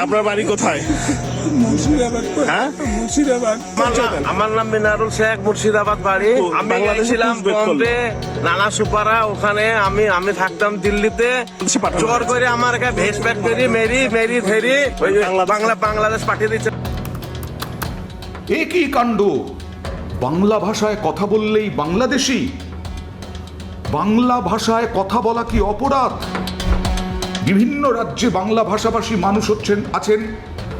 আপনার বাড়ি কোথায়? হ্যাঁ? মুর্শিদাবাদ। আমার নাম- মিনারুল শেখ মুর্শিদাবাদ বাড়ি। আমি গেছিলাম। বম্বে নানা সুপারা ওখানে আমি আমি থাকতাম দিল্লিতে। জোর করে আমার কাছে ভেস প্যাক করি মেরি মেরি ধেরি বাংলা বাংলাদেশ পাঠিয়ে দিচ্ছে। এ কি কাণ্ড? বাংলা ভাষায় কথা বললেই বাংলাদেশি? বাংলা ভাষায় কথা বলা কি অপরাধ? বিভিন্ন রাজ্যে বাংলা ভাষাভাষী মানুষ হচ্ছেন, আছেন।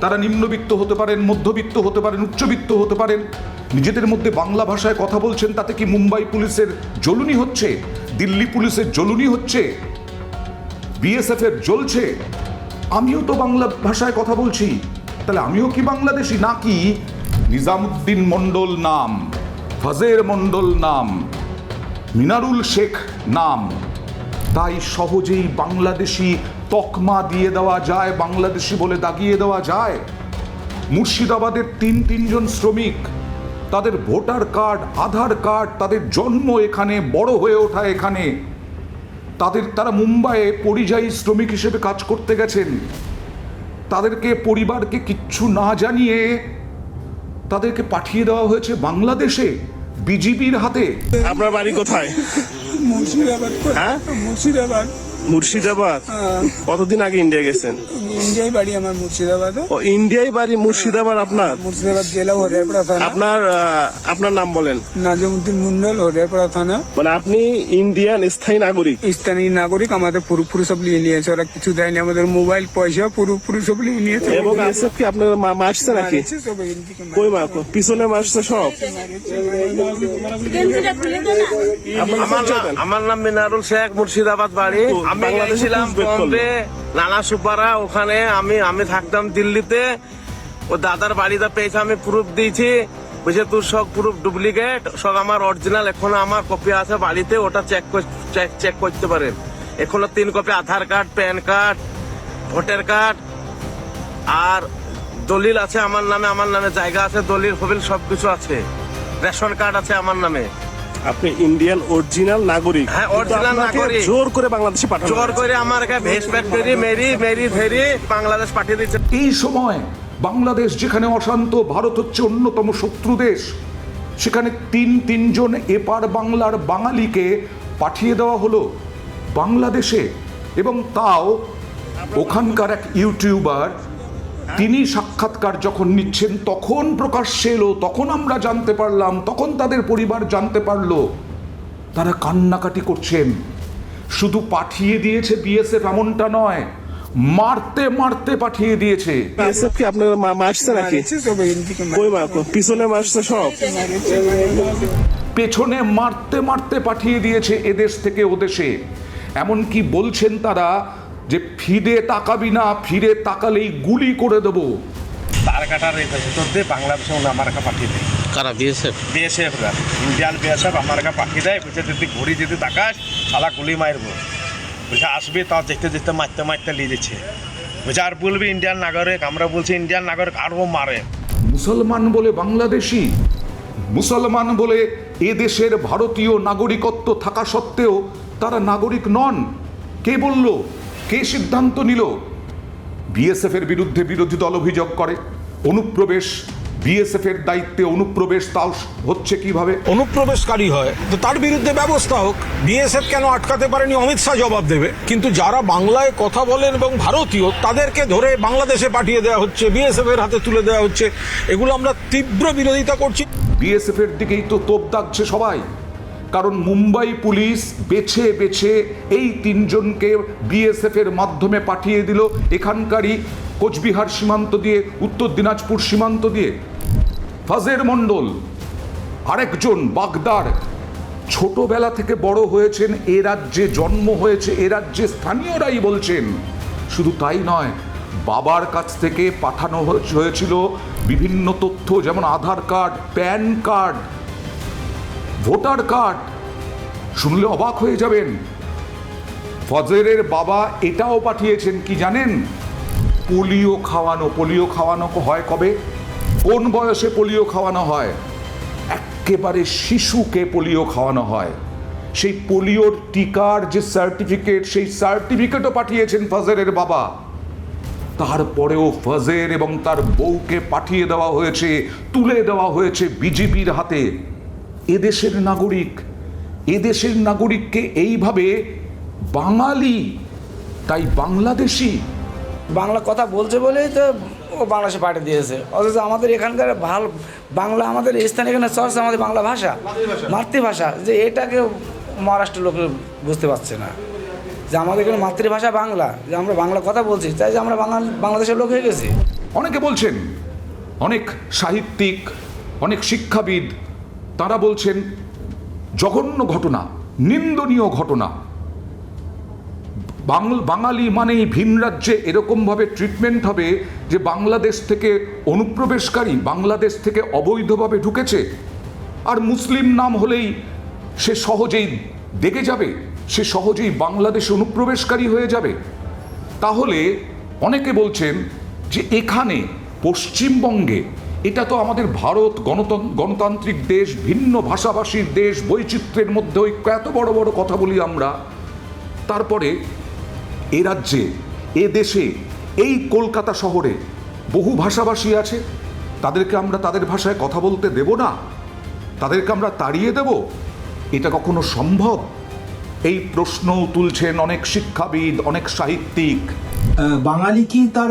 তারা নিম্নবিত্ত হতে পারেন, মধ্যবিত্ত হতে পারেন, উচ্চবিত্ত হতে পারেন। নিজেদের মধ্যে বাংলা ভাষায় কথা বলছেন, তাতে কি মুম্বাই পুলিশের জ্বলুনি হচ্ছে? দিল্লি পুলিশের জ্বলুনি হচ্ছে? বিএসএফ এর জ্বলছে? আমিও তো বাংলা ভাষায় কথা বলছি। তাহলে আমিও কি বাংলাদেশি নাকি? নিজামুদ্দিন মণ্ডল নাম, ফজের মণ্ডল নাম, মিনারুল শেখ নাম। তাই সহজেই বাংলাদেশি তকমা দিয়ে দেওয়া যায়, বাংলাদেশি বলে দাগিয়ে দেওয়া যায়। মুর্শিদাবাদের তিন তিনজন শ্রমিক, তাদের ভোটার কার্ড, আধার কার্ড, তাদের জন্ম এখানে, বড় হয়ে ওঠা এখানে। তাদের, তারা মুম্বাইয়ে পরিযায়ী শ্রমিক হিসেবে কাজ করতে গেছেন। তাদেরকে, পরিবারকে কিচ্ছু না জানিয়ে তাদেরকে পাঠিয়ে দেওয়া হয়েছে বাংলাদেশে, বিজিবির হাতে। আপনার বাড়ি কোথায়? মুর্শিদাবাদ হ্যাঁ? মুর্শিদাবাদ মুর্শিদাবাদ? হ্যাঁ, কতদিন আগে ইন্ডিয়া গেছেন? ইন্ডিয়ায় বাড়ি আমার মুর্শিদাবাদে। ও ইন্ডিয়ায় বাড়ি মুর্শিদাবাদ আপনার? মুর্শিদাবাদ জেলা হরিয়ারপাড়া থানা। আপনার আহ, আপনার নাম বলেন। নাজিমুদ্দিন মন্ডল হরিয়ারপাড়া থানা। মানে আপনি ইন্ডিয়ান স্থায়ী নাগরিক? স্থানীয় নাগরিক আমাদের পুরোপুরি সব নিয়ে নিয়েছে। ওরা কিছু দেয়নি আমাদের মোবাইল পয়সা পুরোপুরি সব নিয়ে নিয়েছে। এবং এসব কি আপনার মা- মারছে নাকি? কই মা? পিছনে মারছে সব? আমার নাম- মিনারুল শেখ মুর্শিদাবাদ বাড়ি। বাংলাদেশে পুলিশ বম্বে নানা সুপারা ওখানে আমি আমি থাকতাম দিল্লিতে। ও দাদার বাড়িতে পেয়েছে আমি প্রুফ দিয়েছি। বুঝে তোর সব প্রুফ ডুপ্লিকেট সব আমার অরিজিনাল এখনও আমার কপি আছে বাড়িতে ওটা চেক চেক চেক করতে পারেন। এখনও তিন copy Aadhaar card PAN card voter card আর দলিল আছে আমার নামে আমার নামে জায়গা আছে দলিল ফবিল সবকিছু আছে। রেশন কার্ড আছে আমার নামে। আপনি ইন্ডিয়ান অরিজিনাল নাগরিক। হ্যাঁ, অরিজিনাল নাগরিক। জোর করে বাংলাদেশে পাঠানো জোর করে আমার কাছে ভেস প্যাক করি মেরি মেরি ধেরি বাংলাদেশ পাঠিয়ে দিচ্ছে। এই সময় বাংলাদেশ যেখানে অশান্ত ভারত হচ্ছে অন্যতম শত্রু দেশ সেখানে তিন তিনজন এপার বাংলার বাঙালিকে পাঠিয়ে দেওয়া হলো বাংলাদেশে। এবং তাও ওখানকার এক ইউটিউবার তিনি সাক্ষাৎকার যখন নিচ্ছেন তখন প্রকাশ্যে এলো তখন আমরা জানতে পারলাম তখন তাদের পরিবার জানতে পারল। তারা কান্নাকাটি করছেন। শুধু পাঠিয়ে দিয়েছে বিএসএফ এমনটা নয় মারতে মারতে পাঠিয়ে দিয়েছে। এসব কি আপনার মারছে নাকি? কই। পিছনে মারছে সব? পেছনে মারতে মারতে পাঠিয়ে দিয়েছে এদেশ থেকে ওদেশে। এমনকি বলছেন তারা যে ফিরে তাকাবি না ফিরে তাকালেই গুলি করে দেবো। তার কাটার এই ভিতর দিয়ে বাংলাদেশে উনি আমার কাছে পাঠিয়ে দেয় কারা বিএসএফ? বিএসএফ রা ইন্ডিয়ান বিএসএফ আমার কাছে পাঠিয়ে দেয় বুঝে যদি ঘুরি যদি তাকাস সালা গুলি মারবো। বুঝে আসবে তাও দেখতে দেখতে মারতে মারতে নিয়ে যাচ্ছে বুঝে আর বলবি ইন্ডিয়ান নাগরিক আমরা বলছি ইন্ডিয়ান নাগরিক আরও মারে। মুসলমান বলে বাংলাদেশি মুসলমান বলে এ দেশের ভারতীয় নাগরিকত্ব থাকা সত্ত্বেও তারা নাগরিক নন। কে বলল? কে সিদ্ধান্ত নিল? বিএসএফ এর বিরুদ্ধে বিরোধী দল অভিযোগ করে। অনুপ্রবেশ বিএসএফ এর দায়িত্বে অনুপ্রবেশ তাও হচ্ছে কীভাবে? অনুপ্রবেশকারী হয় তো তার বিরুদ্ধে ব্যবস্থা হোক। বিএসএফ কেন আটকাতে পারেনি? অমিত শাহ জবাব দেবে। কিন্তু যারা বাংলায় কথা বলেন এবং ভারতীয় তাদেরকে ধরে বাংলাদেশে পাঠিয়ে দেওয়া হচ্ছে বিএসএফ এর হাতে তুলে দেওয়া হচ্ছে। এগুলো আমরা তীব্র বিরোধিতা করছি। বিএসএফ এর দিকেই তো তোপ দাগছে সবাই। কারণ মুম্বাই পুলিশ বেছে বেছে এই তিনজনকে বিএসএফ এর মাধ্যমে পাঠিয়ে দিল। এখানকারই কোচবিহার সীমান্ত দিয়ে, উত্তর দিনাজপুর সীমান্ত দিয়ে। ফাজের মণ্ডল, আরেকজন বাগদার, ছোটবেলা থেকে বড় হয়েছেন, এ রাজ্যে জন্ম হয়েছে, এ রাজ্যে স্থানীয়রাই বলছেন। শুধু তাই নয়, বাবার কাছ থেকে পাঠানো হয়ে- হয়েছিল বিভিন্ন তথ্য, যেমন Aadhaar card, PAN card voter card. শুনলে অবাক হয়ে যাবেন। ফজরের বাবা এটাও পাঠিয়েছেন, কি জানেন? পোলিও খাওয়ানো পোলিও খাওয়ানো হয় কবে? কোন বয়সে পোলিও খাওয়ানো হয়? একেবারে শিশুকে পোলিও খাওয়ানো হয়। সেই পোলিওর টিকার যে সার্টিফিকেট, সেই সার্টিফিকেটও পাঠিয়েছেন ফজরের বাবা। তারপরেও ফজের এবং তার বউকে পাঠিয়ে দেওয়া হয়েছে, তুলে দেওয়া হয়েছে বিজেপির হাতে। এদেশের নাগরিক এদেশের নাগরিককে এইভাবে বাঙালি তাই বাংলাদেশি। বাংলা কথা বলছে বলেই তো ও বাংলাদেশে পাঠিয়ে দিয়েছে। অথচ আমাদের এখানকার ভালো বাংলা আমাদের স্থানে এখানে চর্চা আমাদের বাংলা ভাষা মাতৃভাষা যে এটাকে মহারাষ্ট্রের লোক বুঝতে পারছে না। যে আমাদের এখানে মাতৃভাষা বাংলা যে আমরা বাংলা কথা বলছি তাই যে আমরা বাঙাল বাংলাদেশের লোক হয়ে গেছি। অনেকে বলছেন অনেক সাহিত্যিক অনেক শিক্ষাবিদ তারা বলছেন, জঘন্য ঘটনা, নিন্দনীয় ঘটনা। বাঙালি মানেই ভিন রাজ্যে এরকমভাবে ট্রিটমেন্ট হবে যে বাংলাদেশ থেকে অনুপ্রবেশকারী বাংলাদেশ থেকে অবৈধভাবে ঢুকেছে। আর মুসলিম নাম হলেই সে সহজেই দেখে যাবে, সে সহজেই বাংলাদেশে অনুপ্রবেশকারী হয়ে যাবে। তাহলে অনেকে বলছেন যে এখানে পশ্চিমবঙ্গে এটা তো আমাদের ভারত গণতন্ত্র গণতান্ত্রিক দেশ, ভিন্ন ভাষাভাষীর দেশ, বৈচিত্র্যের মধ্যে ঐক্য, এত বড় বড় কথা বলি আমরা। তারপরে এ রাজ্যে, এ দেশে, এই কলকাতা শহরে বহু ভাষাভাষী আছে। তাদেরকে আমরা তাদের ভাষায় কথা বলতে দেব না। তাদেরকে আমরা তাড়িয়ে দেব। এটা কখনো সম্ভব? এই প্রশ্নও তুলছেন অনেক শিক্ষাবিদ, অনেক সাহিত্যিক। বাঙালি কি তার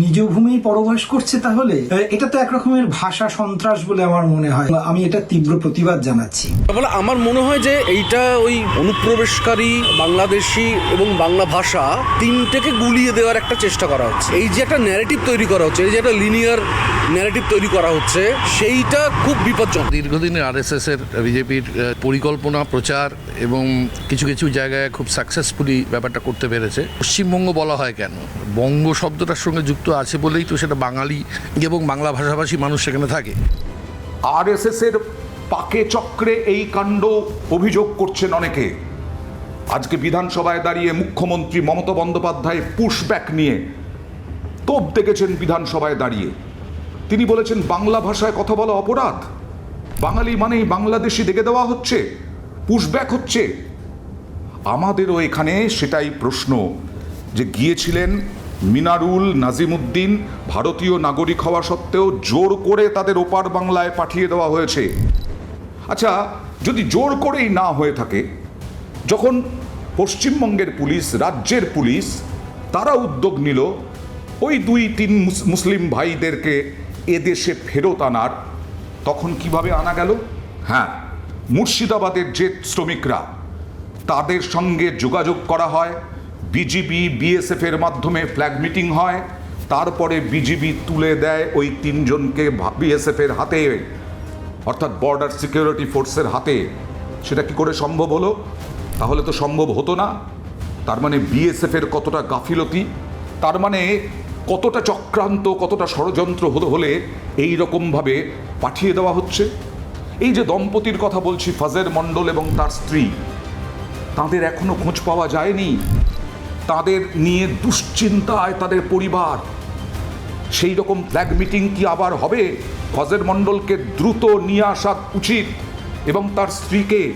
নিজ ভূমি পরবাস করছে তাহলে? এটা তো একরকমের ভাষা সন্ত্রাস বলে আমার মনে হয়। আমি এটা তীব্র প্রতিবাদ জানাচ্ছি। বলে আমার মনে হয় যে এইটা ওই অনুপ্রবেশকারী বাংলাদেশি এবং বাংলা ভাষা তিনটেকে গুলিয়ে দেওয়ার একটা চেষ্টা করা হচ্ছে। এই যে একটা ন্যারেটিভ তৈরি করা হচ্ছে এই যে একটা লিনিয়ার ন্যারেটিভ তৈরি করা হচ্ছে সেইটা খুব বিপজ্জনক। দীর্ঘদিনের আরএসএস এর বিজেপির পরিকল্পনা প্রচার এবং কিছু কিছু জায়গায় খুব সাকসেসফুলি ব্যাপারটা করতে পেরেছে। পশ্চিমবঙ্গ বলা হয় কেন? বঙ্গ শব্দটার সঙ্গে যুক্ত আছে বলেই তো সেটা বাঙালি এবং বাংলা ভাষাভাষী মানুষ সেখানে থাকে। আরএসএস এর পাকে চক্রে এই কাণ্ড অভিযোগ করছেন অনেকে। আজকে বিধানসভায় দাঁড়িয়ে মুখ্যমন্ত্রী মমতা বন্দ্যোপাধ্যায় পুশব্যাক নিয়ে তোপ দেখেছেন বিধানসভায় দাঁড়িয়ে। তিনি বলেছেন, বাংলা ভাষায় কথা বলা অপরাধ। বাঙালি মানেই বাংলাদেশি দেখে দেওয়া হচ্ছে পুশব্যাক হচ্ছে। আমাদেরও এখানে সেটাই প্রশ্ন। যে গিয়েছিলেন মিনারুল নাজিমুদ্দিন ভারতীয় নাগরিক হওয়া সত্ত্বেও জোর করে তাদের ওপার বাংলায় পাঠিয়ে দেওয়া হয়েছে। আচ্ছা যদি জোর করেই না হয়ে থাকে, যখন পশ্চিমবঙ্গের পুলিশ, রাজ্যের পুলিশ, তারা উদ্যোগ নিল, ওই দুই তিন মুস- মুসলিম ভাইদেরকে এদেশে ফেরত আনার, তখন কীভাবে আনা গেল? হ্যাঁ মুর্শিদাবাদের যে শ্রমিকরা, তাদের সঙ্গে যোগাযোগ করা হয়। বিজিবি, বিএসএফ এর মাধ্যমে ফ্ল্যাগ মিটিং হয়। তারপরে বিজিবি তুলে দেয় ওই তিনজনকে বিএসএফ এর হাতে। অর্থাৎ বর্ডার সিকিউরিটি ফোর্সের হাতে। সেটা কি করে সম্ভব হলো? তাহলে তো সম্ভব হতো না। তার মানে বিএসএফ এর কতটা গাফিলতি? তার মানে কতটা চক্রান্ত, কতটা ষড়যন্ত্র হলো হলে এই রকমভাবে পাঠিয়ে দেওয়া হচ্ছে? এই যে দম্পতির কথা বলছি, ফাজের মণ্ডল এবং তার স্ত্রী, তাদের এখনও খোঁজ পাওয়া যায়নি। তাদের নিয়ে দুশ্চিন্তায় তাদের পরিবার। সেই রকম ফ্ল্যাগ মিটিং কি আবার হবে? ফজের মণ্ডলকে দ্রুত নিয়ে আসা উচিত। এবং তার স্ত্রীকে।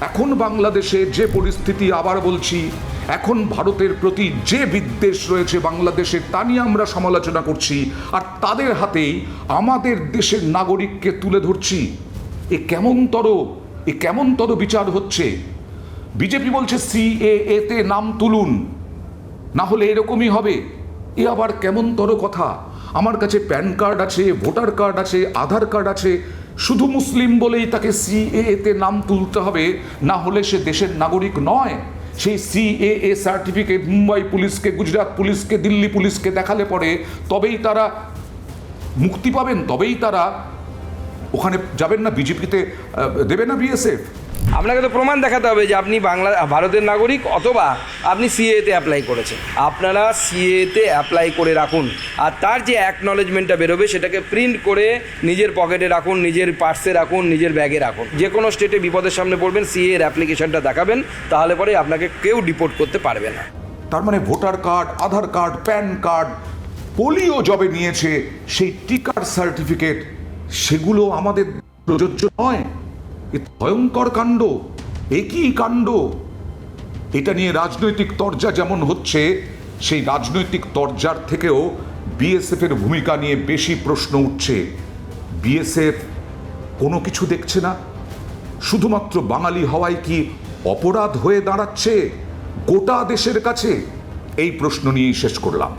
এখন বাংলাদেশে যে পরিস্থিতি, আবার বলছি, এখন ভারতের প্রতি যে বিদ্বেষ রয়েছে বাংলাদেশে, তা নিয়ে আমরা সমালোচনা করছি। আর তাদের হাতেই আমাদের দেশের নাগরিককে তুলে ধরছি। এ কেমনতর এ কেমনতর বিচার হচ্ছে? বিজেপি বলছে সিএএ তে নাম তুলুন। না হলে এরকমই হবে। এ আবার কেমন তর কথা? আমার কাছে প্যান কার্ড আছে, ভোটার কার্ড আছে, আধার কার্ড আছে। শুধু মুসলিম বলেই তাকে সিএএ তে নাম তুলতে হবে। না হলে সে দেশের নাগরিক নয়। সেই সিএএ সার্টিফিকেট মুম্বাই পুলিশকে, গুজরাট পুলিশকে, দিল্লি পুলিশকে দেখালে পরে তবেই তারা মুক্তি পাবেন, তবেই তারা ওখানে যাবেন না, বিজেপিতে দেবে না বিএসএফ আপনাকে তো প্রমাণ দেখাতে হবে যে আপনি বাংলা, ভারতের নাগরিক অথবা আপনি সিএতে অ্যাপ্লাই করেছেন। আপনারা সিএতে অ্যাপ্লাই করে রাখুন। আর তার যে অ্যাকনলেজমেন্টটা বেরোবে, সেটাকে প্রিন্ট করে নিজের পকেটে রাখুন, নিজের পার্সে রাখুন, নিজের ব্যাগে রাখুন। যে কোনো স্টেটে বিপদের সামনে পড়বেন সিএ এর অ্যাপ্লিকেশনটা দেখাবেন, তাহলে পরে আপনাকে কেউ ডিপোর্ট করতে পারবে না। তার মানে voter card Aadhaar card PAN card polio জবে নিয়েছে, সেই টিকার সার্টিফিকেট সেগুলো আমাদের প্রযোজ্য নয়। এ ভয়ঙ্কর কাণ্ড একই কাণ্ড? এটা নিয়ে রাজনৈতিক তরজা যেমন হচ্ছে, সেই রাজনৈতিক তরজার থেকেও বিএসএফের ভূমিকা নিয়ে বেশি প্রশ্ন উঠছে। বিএসএফ কোনো কিছু দেখছে না? শুধুমাত্র বাঙালি হওয়াই কি অপরাধ হয়ে দাঁড়াচ্ছে? গোটা দেশের কাছে এই প্রশ্ন নিয়েই শেষ করলাম।